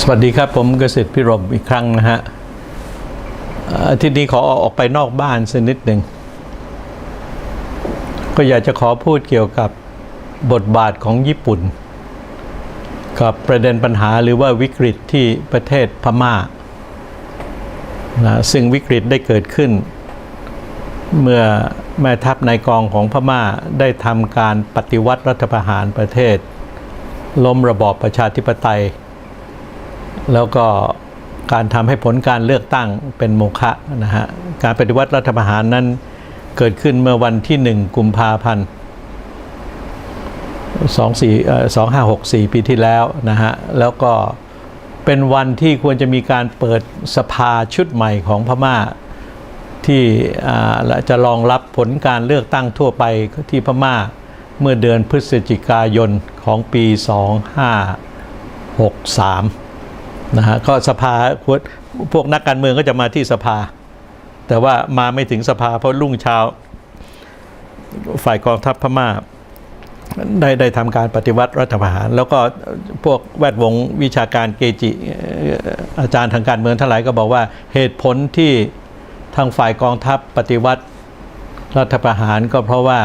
สวัสดีครับ ผมเกษตรพิรมอีกครั้งนะฮะอ่ออาทิตย์นี้ขอออกไปนอกบ้านสักนิดหนึ่ง ก็อยากจะขอพูดเกี่ยวกับบทบาทของญี่ปุ่น กับประเด็นปัญหาหรือว่าวิกฤตที่ประเทศพม่านะซึ่งวิกฤตได้เกิดขึ้น เมื่อแม่ทัพนายกองของพม่าได้ทำการปฏิวัติรัฐประหารประเทศ ล้มระบอบประชาธิปไตย แล้วก็การทำให้ผลการเลือกตั้งเป็นโมฆะนะฮะการปฏิวัติรัฐประหารนั้นเกิดขึ้นเมื่อวันที่หนึ่งกุมภาพันธ์24 2564ปีที่แล้วนะฮะแล้วก็เป็นวันที่ควรจะมีการเปิดสภาชุดใหม่ของพม่าที่จะรองรับผลการเลือกตั้งทั่วไปที่พม่าเมื่อเดือนพฤศจิกายนของปี 2563 นะฮะก็สภาพวกนักการเมืองก็จะมาที่สภา แต่ว่ามาไม่ถึงสภาเพราะรุ่งเช้า ฝ่ายกองทัพพม่าได้ได้ทำการปฏิวัติรัฐประหาร แล้วก็พวกแวดวงวิชาการเกจิ อาจารย์ทางการเมืองทั้งหลายก็บอกว่าเหตุผลที่ทางฝ่ายกองทัพปฏิวัติรัฐประหารก็เพราะว่า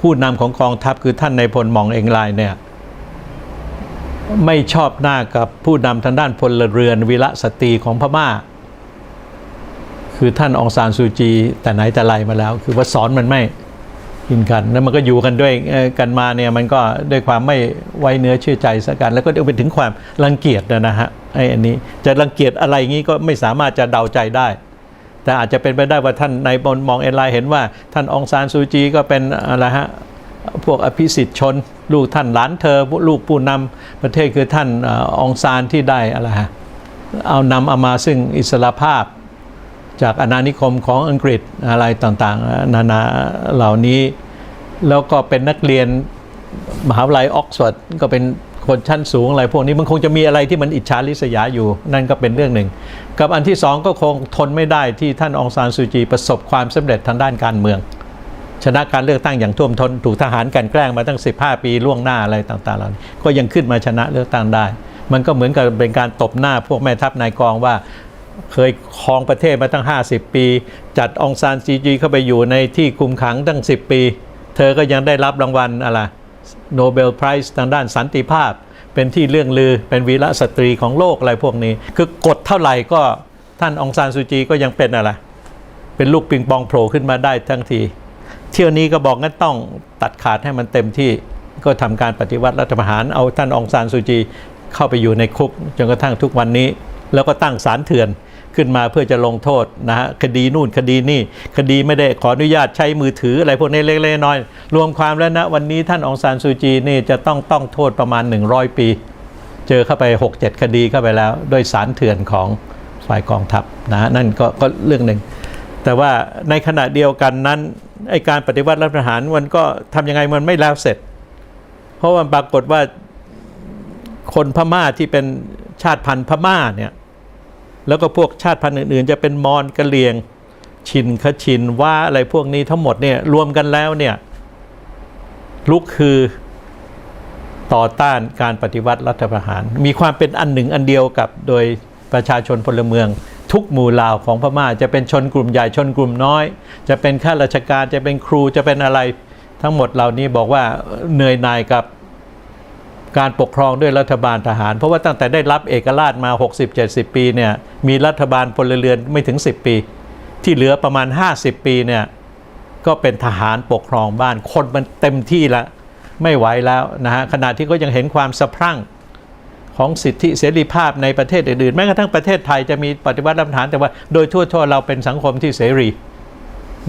ผู้นำของกองทัพคือท่านในพลมองเองลายเนี่ย ไม่ชอบหน้ากับผู้นำทางด้านพลเรือนวีระสตรีของพม่า คือท่านองซานซูจี แต่ไหนแต่ไรมาแล้ว คือว่าสอนมันไม่กินกัน แล้วมันก็อยู่กันด้วยกันมาเนี่ยมันก็ด้วยความไม่ไว้เนื้อเชื่อใจสักกัน แล้วก็ไปถึงความรังเกียจนะนะฮะไอ้อันนี้จะรังเกียจอะไรงี้ก็ไม่สามารถจะเดาใจได้ แต่อาจจะเป็นไปได้ว่าท่านในบนมองเอ็นไลน์เห็นว่า ท่านองซานซูจีก็เป็นอะไรฮะพวกอภิสิทธิ์ชน ลูกท่านหลานเธอลูกผู้นำประเทศคือท่านอองซานที่ได้อะไรฮะเอานำเอามาซึ่งอิสรภาพจากอาณานิคมของอังกฤษอะไรต่างๆ นานาเหล่านี้ แล้วก็เป็นนักเรียนมหาวิทยาลัยออกซฟอร์ดก็เป็นคนชั้นสูงอะไรพวกนี้มันคงจะมีอะไรที่มันอิจฉาริษยาอยู่ นั่นก็เป็นเรื่องหนึ่ง กับอันที่สองก็คงทนไม่ได้ที่ท่านองซานซูจีประสบความสำเร็จทางด้านการเมือง ชนะการเลือกตั้งอย่างท่วมทนถูกทหารกันแกล้งมาตั้ง 15 ปีล่วงหน้าอะไรต่างๆเหล่านี้ก็ยังขึ้นมาชนะเลือกตั้งได้ มันก็เหมือนกับเป็นการตบหน้าพวกแม่ทัพนายกองว่าเคยครองประเทศมาตั้ง 50 ปี จัดองซานซีจีเข้าไปอยู่ในที่คุมขังตั้ง 10 ปี เธอก็ยังได้รับรางวัลอะไรโนเบลไพรส์ทางด้านสันติภาพ เป็นที่เรื่องลือเป็นวีรสตรีของโลกอะไรพวกนี้ คือกดเท่าไหร่ก็ท่านองซานซูจีก็ยังเป็นอะไร เป็นลูกปิงปองโผล่ขึ้นมาได้ทั้งที เที่ยวนี้ก็บอกงั้นต้องตัดขาดให้มันเต็มที่ก็ทำการปฏิวัติรัฐประหารเอาท่านองซานซูจีเข้าไปอยู่ในคุกจนกระทั่งทุกวันนี้ แล้วก็ตั้งศาลเถื่อนขึ้นมาเพื่อจะลงโทษนะฮะคดีนู่นคดีนี่คดีไม่ได้ขออนุญาตใช้มือถืออะไรพวกนี้เล็กๆน้อยๆรวมความแล้วนะวันนี้ท่านองซานซูจีนี่จะต้องต้องโทษประมาณ 100 ปี เจอเข้าไป 6-7 คดีเข้าไปแล้ว โดยสารเถื่อนของฝ่ายกองทัพนะฮะนั่นก็ก็เรื่องหนึ่งแต่ว่าในขณะเดียวกันนั้น ไอการปฏิวัติรัฐประหารมันก็ทำยังไงมันไม่แล้วเสร็จ เพราะว่าปรากฏว่าคนพม่าที่เป็นชาติพันธุ์พม่าเนี่ยแล้วก็พวกชาติพันธุ์อื่นๆ จะเป็นมอญกะเหรี่ยง ชินคชินว่าอะไรพวกนี้ทั้งหมดเนี่ยรวมกันแล้วเนี่ยลุกคือต่อต้านการปฏิวัติรัฐประหาร มีความเป็นอันหนึ่งอันเดียวกับโดยประชาชนพลเมือง ทุกหมู่เหล่าของพม่าจะเป็นชนกลุ่มใหญ่ชนกลุ่มน้อย จะเป็นข้าราชการจะเป็นครูจะเป็นอะไรทั้งหมดเหล่านี้บอกว่าเหนื่อยหน่ายกับการปกครองด้วยรัฐบาลทหาร เพราะว่าตั้งแต่ได้รับเอกราชมา 60-70 ปีเนี่ยมีรัฐบาลพลเรือนไม่ถึง 10 ปี ที่เหลือประมาณ 50 ปีเนี่ยก็เป็นทหารปกครองบ้านคนมันเต็มที่ล้วไม่ไหวแล้วนะฮะขณะที่ก็ยังเห็นความสะพรั่ง ของสิทธิเสรีภาพในประเทศอื่นๆ แม้กระทั่งประเทศไทยจะมีปฏิวัติรัฐประหารแต่ว่าโดยทั่วๆเราเป็นสังคมที่เสรี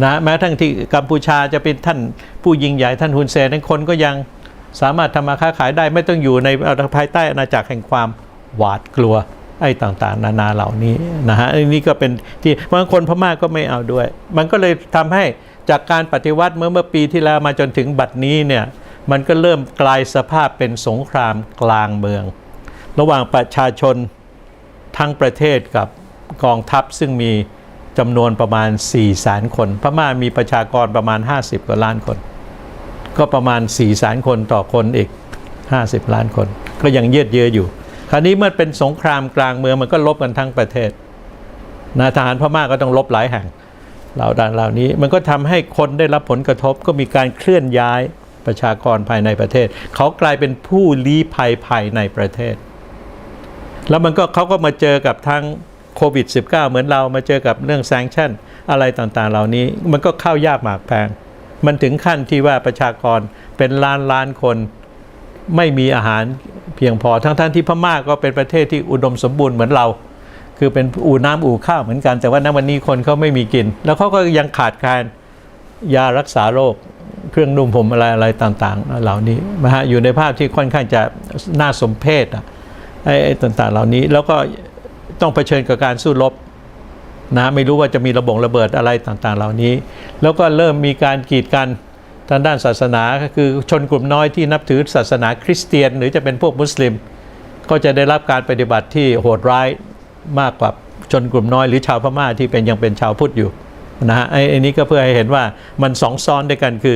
นะแม้กระทั่งที่กัมพูชาจะเป็นท่านผู้ยิ่งใหญ่ท่านฮุนเซนนั้นคนก็ยังสามารถทำมาค้าขายได้ไม่ต้องอยู่ในภายใต้อาณาจักรแห่งความหวาดกลัวไอ้ต่างๆ นานาเหล่านี้นะฮะอันนี้ก็เป็นที่บางคนพม่าก็ไม่เอาด้วย มันก็เลยทำให้จากการปฏิวัติเมื่อเมื่อปีที่แล้วมาจนถึงบัดนี้เนี่ยมันก็เริ่มกลายสภาพเป็นสงครามกลางเมือง ระหว่างประชาชนทั้งประเทศกับกองทัพซึ่งมีจำนวนประมาณ4 0 0แสนคน พม่ามีประชากรประมาณ 50 กว่าล้านคน ก็ประมาณ4 0 0แสนคนต่อคนอีก 50 ล้านคน ก็ยังเยืดเยื้ออยู่ คราวนี้เมื่อเป็นสงครามกลางเมืองมันก็ลบกันทั้งประเทศนะทหารพม่าก็ต้องลบหลายแห่งเหล่าดังเหล่านี้มันก็ทำให้คนได้รับผลกระทบก็มีการเคลื่อนย้ายประชากรภายในประเทศ เขากลายเป็นผู้ลี้ภัยภายในประเทศ แล้วมันก็เขาก็มาเจอกับทั้งโควิด -19 เหมือนเรามาเจอกับเรื่องแซงชั่นอะไรต่างๆ เหล่านี้มันก็เข้ายากหมากแพง มันถึงขั้นที่ว่าประชากรเป็นล้านล้านคนไม่มีอาหารเพียงพอทั้งๆทที่พม่าก็เป็นประเทศที่อุดมสมบูรณ์เหมือนเรา คือเป็นอู่น้ำอู่ข้าวเหมือนกัน แต่ว่าณวันนี้คนเขาไม่มีกิน แล้วเขาก็ยังขาดการยารักษาโรคเครื่องนุ่มผมอะไรอะไรต่างๆ เหล่านี้นะฮะอยู่ในภาพที่ค่อนข้างจะน่าสมเพชอะ ไอ้ต่างๆ เหล่านี้แล้วก็ต้องเผชิญกับการสู้รบนะไม่รู้ว่าจะมีระบงระเบิดอะไรต่างๆ เหล่านี้ แล้วก็เริ่มมีการกีดกันทางด้านศาสนาก็คือชนกลุ่มน้อยที่นับถือศาสนาคริสเตียน หรือจะเป็นพวกมุสลิม ก็จะได้รับการปฏิบัติที่โหดร้ายมากกว่าชนกลุ่มน้อยหรือชาวพม่าที่เป็นยังเป็นชาวพุทธอยู่นะฮะไอ้ไอ้นี้ก็เพื่อให้เห็นว่ามันสองซ้อนด้วยกันคือ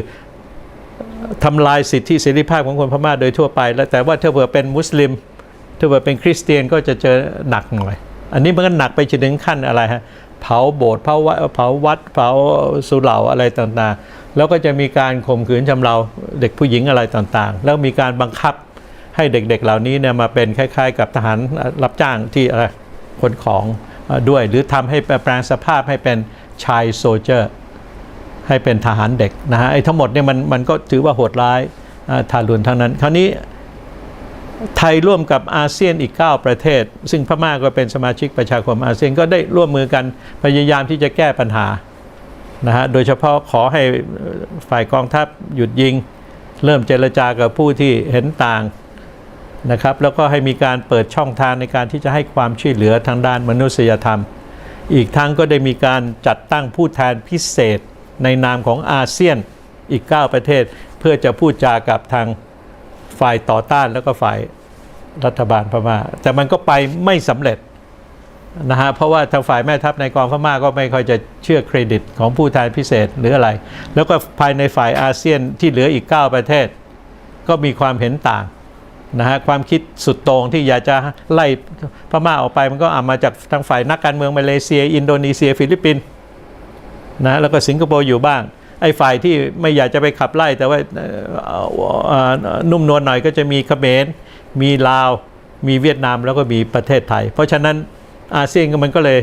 ทำลายสิทธิเสรีภาพของคนพม่าโดยทั่วไป แล้วแต่ว่าถ้าเผื่อเป็นมุสลิม ถ้าเผื่อเป็นคริสเตียนก็จะเจอหนักหน่อย อันนี้มันก็หนักไปจนถึงขั้นอะไรฮะเผาโบสถ์เผาวัดเผาวัดเผาสุเหร่าอะไรต่างๆ แล้วก็จะมีการข่มขืนจำเราเด็กผู้หญิงอะไรต่างๆ แล้วมีการบังคับให้เด็กๆ เหล่านี้เนี่ยมาเป็นคล้าย ๆ กับทหารรับจ้างที่อะไรคนของด้วย หรือทำให้แปลงสภาพให้เป็นชายโซเจอร์ ให้เป็นทหารเด็กนะฮะไอ้ทั้งหมดเนี่ยมันมันก็ถือว่าโหดร้ายทารุณทั้งนั้น คราวนี้ ไทยร่วมกับอาเซียนอีก 9 ประเทศ ซึ่งพม่าก็เป็นสมาชิกประชาคมอาเซียนก็ได้ร่วมมือกันพยายามที่จะแก้ปัญหานะฮะโดยเฉพาะขอให้ฝ่ายกองทัพหยุดยิง เริ่มเจรจากับผู้ที่เห็นต่างนะครับแล้วก็ให้มีการเปิดช่องทางในการที่จะให้ความช่วยเหลือทางด้านมนุษยธรรม อีกทั้งก็ได้มีการจัดตั้งผู้แทนพิเศษในนามของอาเซียนอีก 9 ประเทศ เพื่อจะพูดจากับทาง ฝ่ายต่อต้านแล้วก็ฝ่ายรัฐบาลพม่า แต่มันก็ไปไม่สำเร็จนะฮะเพราะว่าทางฝ่ายแม่ทัพในกองพม่าก็ไม่ค่อยจะเชื่อเครดิตของผู้แทนพิเศษหรืออะไร แล้วก็ภายในฝ่ายอาเซียนที่เหลืออีก 9 ประเทศ ก็มีความเห็นต่างนะฮะความคิดสุดโต่งที่อยากจะไล่พม่าออกไปมันก็เอามาจากทางฝ่ายนักการเมืองมาเลเซีย อินโดนีเซีย ฟิลิปปินส์นะแล้วก็สิงคโปร์อยู่บ้าง ไอ้ฝ่ายที่ไม่อยากจะไปขับไล่ แต่ว่านุ่มนวลหน่อยก็จะมีเขมรมีลาว มีเวียดนามแล้วก็มีประเทศไทย เพราะฉะนั้นอาเซียนมันก็เลย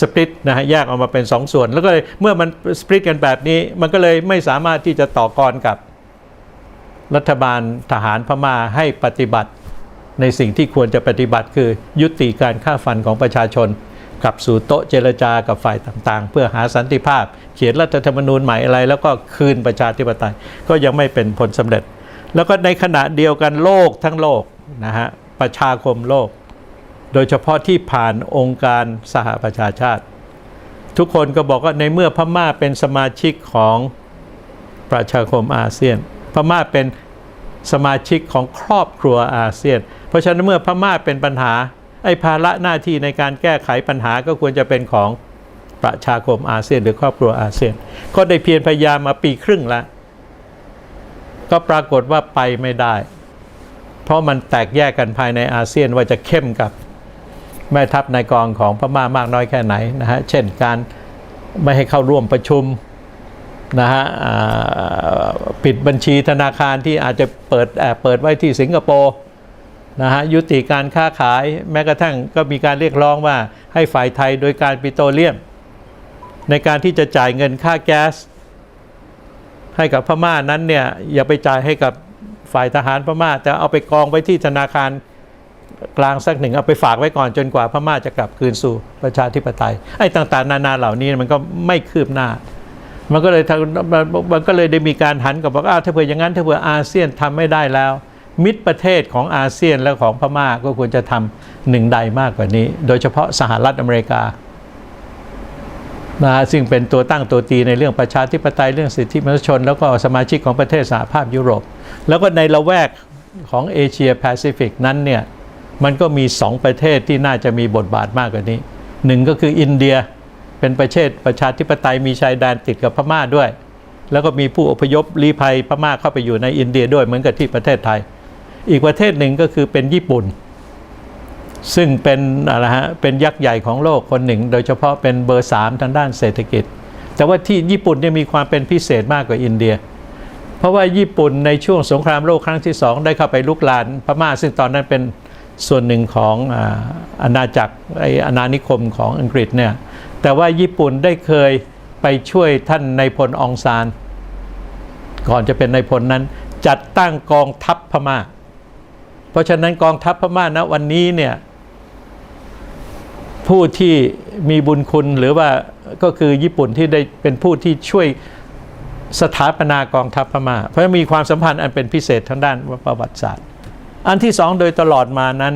สปริตนะฮะแยกออกมาเป็นสองส่วน แล้วก็เลยเมื่อมันสปริตกันแบบนี้ มันก็เลยไม่สามารถที่จะต่อกรกับรัฐบาลทหารพม่าให้ปฏิบัติในสิ่งที่ควรจะปฏิบัติคือยุติการฆ่าฟันของประชาชน กลับสู่โต๊ะเจรจากับฝ่ายต่างๆ เพื่อหาสันติภาพ เขียนรัฐธรรมนูญใหม่อะไร แล้วก็คืนประชาธิปไตยก็ยังไม่เป็นผลสำเร็จ แล้วก็ในขณะเดียวกันโลกทั้งโลกนะฮะประชาคมโลก โดยเฉพาะที่ผ่านองค์การสหประชาชาติ ทุกคนก็บอกว่าในเมื่อพม่าเป็นสมาชิกของประชาคมอาเซียน พม่าเป็นสมาชิกของครอบครัวอาเซียน เพราะฉะนั้นเมื่อพม่าเป็นปัญหา ไอ้ภาระหน้าที่ในการแก้ไขปัญหาก็ควรจะเป็นของประชาคมอาเซียนหรือครอบครัวอาเซียน ก็ได้เพียรพยายามมาปีครึ่งแล้ว ก็ปรากฏว่าไปไม่ได้ เพราะมันแตกแยกกันภายในอาเซียนว่าจะเข้มกับแม่ทัพนายกองของพม่ามากน้อยแค่ไหนนะฮะ เช่นการไม่ให้เข้าร่วมประชุมนะฮะปิดบัญชีธนาคารที่อาจจะเปิดแอบเปิดไว้ที่สิงคโปร์ นะฮะยุติการค้าขายแม้กระทั่งก็มีการเรียกร้องว่าให้ฝ่ายไทยโดยการปิโตรเลียม ในการที่จะจ่ายเงินค่าแก๊ส ให้กับพม่านั้นเนี่ยอย่าไปจ่ายให้กับฝ่ายทหารพม่าแต่เอาไปกองไว้ที่ธนาคารกลางสักหนึ่งเอาไปฝากไว้ก่อนจนกว่าพม่าจะกลับคืนสู่ประชาธิปไตยไอ้ต่างๆ นานาเหล่านี้มันก็ไม่คืบหน้า มันก็เลยมันก็เลยได้มีการหันกับบอกอ้าวถ้าเผื่ออย่างนั้นถ้าเผื่ออาเซียนทำไม่ได้แล้ว มิตรประเทศของอาเซียนและของพม่าก็ควรจะทำหนึ่งใดมากกว่านี้ โดยเฉพาะสหรัฐอเมริกานะซึ่งเป็นตัวตั้งตัวตีในเรื่องประชาธิปไตยเรื่องสิทธิมนุษยชน แล้วก็สมาชิกของประเทศสหภาพยุโรป แล้วก็ในละแวกของเอเชียแปซิฟิกนั้นเนี่ยมันก็มีสองประเทศที่น่าจะมีบทบาทมากกว่านี้หนึ่งก็คืออินเดียเป็นประเทศประชาธิปไตยมีชายแดนติดกับพม่าด้วย แล้วก็มีผู้อพยพลี้ภัยพม่าเข้าไปอยู่ในอินเดียด้วยเหมือนกับที่ประเทศไทย อีกประเทศหนึ่งก็คือเป็นญี่ปุ่น ซึ่งเป็นอะไรฮะเป็นยักษ์ใหญ่ของโลกคนหนึ่ง โดยเฉพาะเป็นเบอร์สามทางด้านเศรษฐกิจ แต่ว่าที่ญี่ปุ่นเนี่ยมีความเป็นพิเศษมากกว่าอินเดีย เพราะว่าญี่ปุ่นในช่วงสงครามโลกครั้งที่สองได้เข้าไปลุกลานพม่า ซึ่งตอนนั้นเป็นส่วนหนึ่งของอาณาจักรไออาณานิคมของอังกฤษเนี่ยแต่ว่าญี่ปุ่นได้เคยไปช่วยท่านนายพลองซาน ก่อนจะเป็นนายพลนั้น จัดตั้งกองทัพพม่า เพราะฉะนั้นกองทัพพม่าณวันนี้เนี่ยผู้ที่มีบุญคุณหรือว่าก็คือญี่ปุ่นที่ได้เป็นผู้ที่ช่วยสถาปนากองทัพพม่าเพราะมีความสัมพันธ์อันเป็นพิเศษทางด้านประวัติศาสตร์ อันที่สองโดยตลอดมานั้น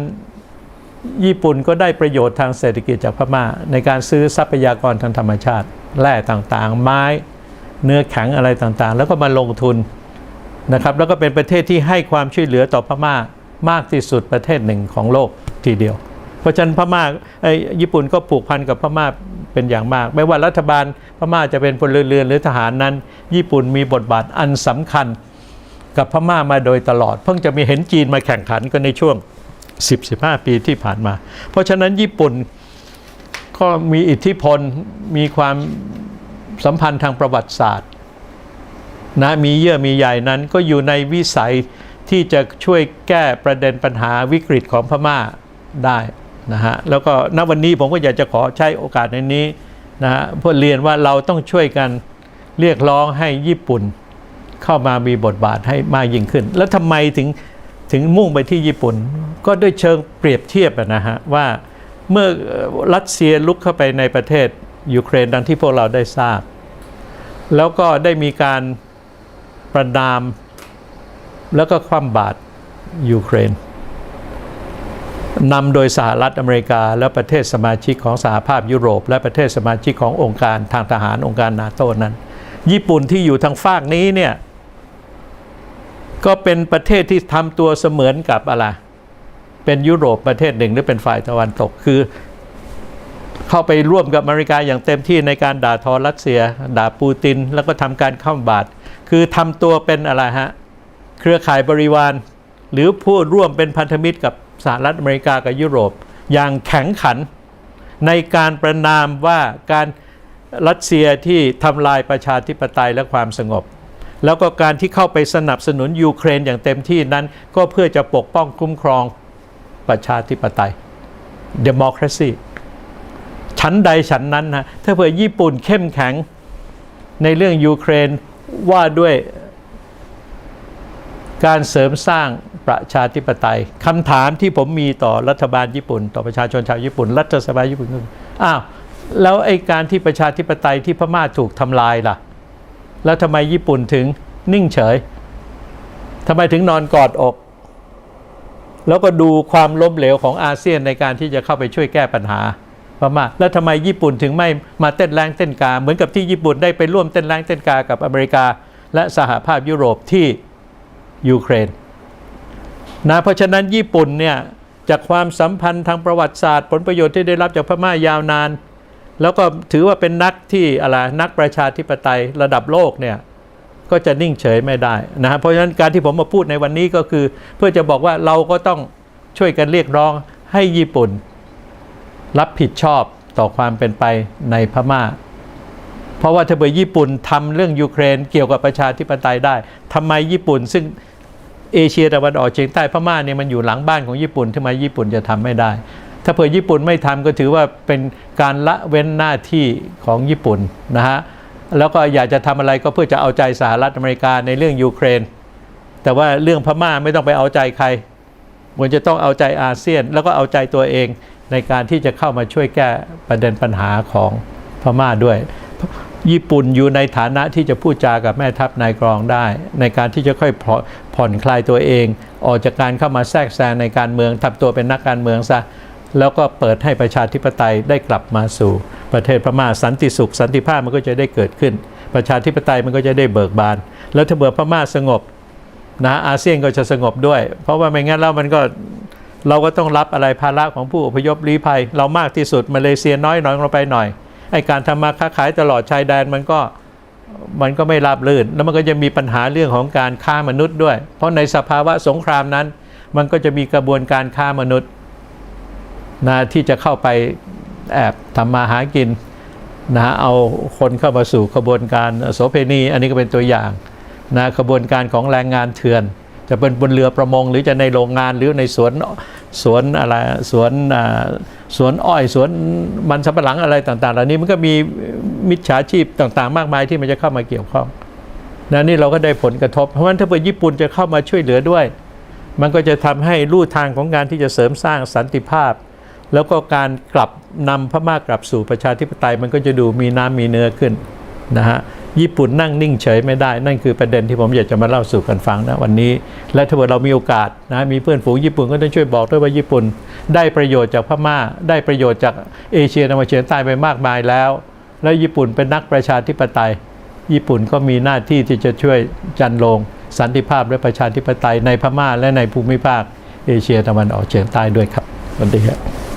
ญี่ปุ่นก็ได้ประโยชน์ทางเศรษฐกิจจากพม่า ในการซื้อทรัพยากรทางธรรมชาติ แร่ต่างๆ ไม้เนื้อแข็งอะไรต่างๆ แล้วก็มาลงทุนนะครับ แล้วก็เป็นประเทศที่ให้ความช่วยเหลือต่อพม่า มากที่สุดประเทศหนึ่งของโลกทีเดียว เพราะฉะนั้นพม่าไอ้ญี่ปุ่นก็ผูกพันกับพม่าเป็นอย่างมาก ไม่ว่ารัฐบาลพม่าจะเป็นพลเรือนหรือทหารนั้น ญี่ปุ่นมีบทบาทอันสำคัญกับพม่ามาโดยตลอด เพิ่งจะมีเห็นจีนมาแข่งขันกันในช่วง 10-15 ปีที่ผ่านมา เพราะฉะนั้นญี่ปุ่นก็มีอิทธิพลมีความสัมพันธ์ทางประวัติศาสตร์นะมีเยื่อมีใยนั้นก็อยู่ในวิสัย ที่จะช่วยแก้ประเด็นปัญหาวิกฤตของพม่าได้นะฮะแล้วก็ณวันนี้ผมก็อยากจะขอใช้โอกาสในนี้นะฮะเพื่อเรียนว่าเราต้องช่วยกันเรียกร้องให้ญี่ปุ่นเข้ามามีบทบาทให้มากยิ่งขึ้น แล้วทำไมถึงถึงมุ่งไปที่ญี่ปุ่น ก็ด้วยเชิงเปรียบเทียบนะฮะว่าเมื่อรัสเซียลุกเข้าไปในประเทศยูเครนดังที่พวกเราได้ทราบ แล้วก็ได้มีการประนาม แล้วก็คว่ำบาตรยูเครนนำโดยสหรัฐอเมริกา และประเทศสมาชิกของสหภาพยุโรป และประเทศสมาชิกขององค์การทางทหารองค์การนาโตนั้น ญี่ปุ่นที่อยู่ทางฝากนี้เนี่ยก็เป็นประเทศที่ทำตัวเสมือนกับอะไรเป็นยุโรปประเทศหนึ่งหรือเป็นฝ่ายตะวันตกคือ เข้าไปร่วมกับอเมริกาอย่างเต็มที่ในการด่าทอรัสเซีย ด่าปูติน แล้วก็ทำการข้ามบาตรคือทำตัวเป็นอะไรฮะ เครือข่ายบริวาร หรือผู้ร่วมเป็นพันธมิตรกับสหรัฐอเมริกากับยุโรป อย่างแข็งขันในการประนามว่าการรัสเซียที่ทำลายประชาธิปไตยและความสงบ แล้วก็การที่เข้าไปสนับสนุนยูเครนอย่างเต็มที่นั้น ก็เพื่อจะปกป้องคุ้มครองประชาธิปไตย democracy ชั้นใดชั้นนั้นนะถ้าเผื่อญี่ปุ่นเข้มแข็งในเรื่องยูเครนว่าด้วย การเสริมสร้างประชาธิปไตยคำถามที่ผมมีต่อรัฐบาลญี่ปุ่น ต่อประชาชนชาวญี่ปุ่น รัฐสภาญี่ปุ่นออ้าวแล้วไอ้การที่ประชาธิปไตยที่พม่าถูกทำลายล่ะ แล้วทำไมญี่ปุ่นถึงนิ่งเฉยทำไมถึงนอนกอดอก แล้วก็ดูความล้มเหลวของอาเซียนในการที่จะเข้าไปช่วยแก้ปัญหาพม่าแล้วทำไมญี่ปุ่นถึงไม่มาเต้นแรงเต้นกา เหมือนกับที่ญี่ปุ่นได้ไปร่วมเต้นแรงเต้นกากับอเมริกา และสหภาพยุโรปที่ ยูเครนนะเพราะฉะนั้นญี่ปุ่นเนี่ยจากความสัมพันธ์ทางประวัติศาสตร์ ผลประโยชน์ที่ได้รับจากพม่ายาวนาน แล้วก็ถือว่าเป็นนักที่อะไรนักประชาธิปไตยระดับโลกเนี่ยก็จะนิ่งเฉยไม่ได้นะฮะเพราะฉะนั้นการที่ผมมาพูดในวันนี้ก็คือ เพื่อจะบอกว่าเราก็ต้องช่วยกันเรียกร้องให้ญี่ปุ่น รับผิดชอบต่อความเป็นไปในพม่า เพราะว่าถ้าเบอญี่ปุ่นทำเรื่องยูเครนเกี่ยวกับประชาธิปไตยได้ทำไมญี่ปุ่นซึ่ง เอเชียตะวันออกเฉียงใต้พม่าเนี่ยมันอยู่หลังบ้านของญี่ปุ่นทำไมญี่ปุ่นจะทำไม่ได้ ถ้าเผื่อญี่ปุ่นไม่ทำก็ถือว่าเป็นการละเว้นหน้าที่ของญี่ปุ่นนะฮะแล้วก็อยากจะทำอะไรก็เพื่อจะเอาใจสหรัฐอเมริกาในเรื่องยูเครน แต่ว่าเรื่องพม่าไม่ต้องไปเอาใจใครควรจะต้องเอาใจอาเซียน แล้วก็เอาใจตัวเองในการที่จะเข้ามาช่วยแก้ประเด็นปัญหาของพม่าด้วย ญี่ปุ่นอยู่ในฐานะที่จะพูดจากับแม่ทัพนายกรองได้ ในการที่จะค่อยผ่อนคลายตัวเอง ออกจากการเข้ามาแทรกแซงในการเมืองทำตัวเป็นนักการเมืองซะแล้วก็เปิดให้ประชาธิปไตยได้กลับมาสู่ประเทศพม่าสันติสุข สันติภาพมันก็จะได้เกิดขึ้น ประชาธิปไตยมันก็จะได้เบิกบาน แล้วถ้าเบิดพม่าสงบนะอาเซียนก็จะสงบด้วย เพราะว่าไม่งั้นแล้วมันก็เราก็ต้องรับอะไรภาระของผู้อพยพลี้ภัย เรามากที่สุดมาเลเซียน้อยน้อยลงไปหน่อย ไอการทำมาค้าขายตลอดชายแดนมันก็มันก็ไม่ราบรื่น แล้วมันก็จะมีปัญหาเรื่องของการฆ่ามนุษย์ด้วย เพราะในสภาวะสงครามนั้น มันก็จะมีกระบวนการฆ่ามนุษย์นะที่จะเข้าไปแอบทำมาหากินนะเอาคนเข้ามาสู่ขบวนการโสเพณี อันนี้ก็เป็นตัวอย่างนะขบวนการของแรงงานเถื่อน จะเป็นบนเรือประมงหรือจะในโรงงานหรือในสวนสวนอะไรสวนสวนอ้อยสวนมันสำปะหลังอะไรต่างๆเหล่านี้มันก็มีมิจฉาชีพต่างๆ มากมายที่มันจะเข้ามาเกี่ยวข้องนะนี่เราก็ได้ผลกระทบ เพราะฉะนั้นถ้าเกิดญี่ปุ่นจะเข้ามาช่วยเหลือด้วย มันก็จะทำให้ลู่ทางของการที่จะเสริมสร้างสันติภาพ แล้วก็การกลับนำพม่ากลับสู่ประชาธิปไตยมันก็จะดูมีน้ำมีเนื้อขึ้นนะฮะ ญี่ปุ่นนั่งนิ่งเฉยไม่ได้ นั่นคือประเด็นที่ผมอยากจะมาเล่าสู่กันฟังนะวันนี้ และถ้าเกิดเรามีโอกาสนะมีเพื่อนฝูงญี่ปุ่นก็ต้องช่วยบอกด้วยว่าญี่ปุ่น ได้ประโยชน์จากพม่า ได้ประโยชน์จากเอเชียตะวันเฉียงใต้ไปมากมายแล้ว แล้วญี่ปุ่นเป็นนักประชาธิปไตย ญี่ปุ่นก็มีหน้าที่ที่จะช่วยจันลงสันติภาพและประชาธิปไตยในพม่าและในภูมิภาคเอเชียตะวันออกเฉียงใต้ด้วยครับสวัสดีครับ